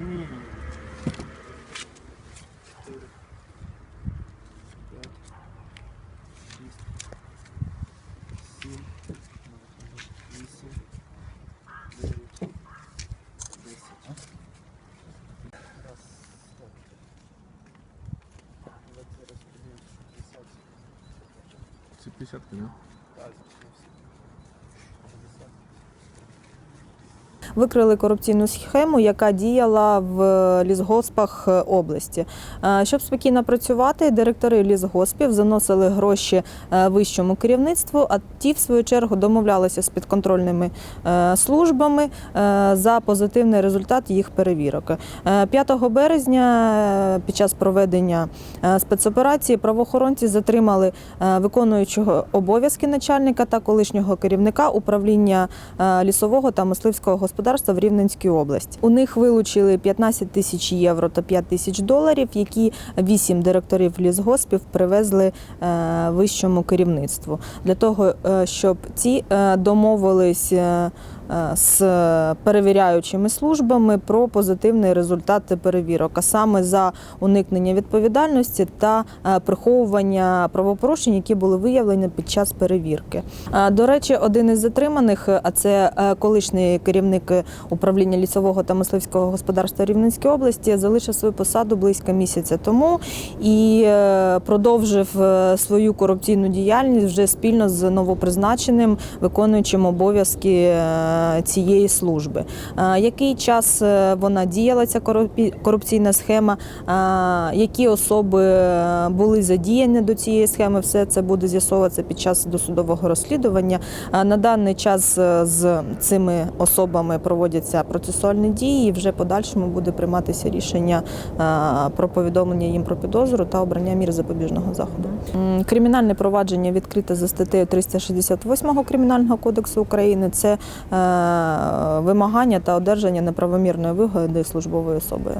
Ні. Чотири. П'ять. Шість. Сім. Вісім. Дев'ять. Десять. Раз. Так. Давайте розподілимо 60. Це 50 да? Так, зачнувся. 50. Викрили корупційну схему, яка діяла в лісгоспах е, області. Е, Щоб спокійно працювати, директори лісгоспів заносили гроші е, вищому керівництву, а ті, в свою чергу, домовлялися з підконтрольними е, службами е, за позитивний результат їх перевірок. Е, 5 березня е, під час проведення е, спецоперації правоохоронці затримали е, виконуючого обов'язки начальника та колишнього керівника управління е, лісового та мисливського господарства в Рівненській області. У них вилучили 15 тисяч євро та 5 тисяч доларів, які вісім директорів лісгоспів привезли е, вищому керівництву для того, е, щоб ці е, домовились. Е, З перевіряючими службами про позитивний результат перевірок, а саме за уникнення відповідальності та е, приховування правопорушень, які були виявлені під час перевірки. Е, До речі, один із затриманих, а це колишній керівник управління лісового та мисливського господарства Рівненської області, залишив свою посаду близько місяця тому і продовжив свою корупційну діяльність вже спільно з новопризначеним виконуючим обов'язки цієї служби. Який час е, вона діяла, ця корупційна схема, які особи е, були задіяні до цієї схеми, все це буде з'ясовуватися під час досудового розслідування. На даний час е, з цими особами проводяться процесуальні дії, і вже подальшому буде прийматися рішення про повідомлення їм про підозру та обрання мір запобіжного заходу. Кримінальне провадження відкрите за статтею 368 Кримінального кодексу України. Це вимагання та одержання неправомірної вигоди службовою особою.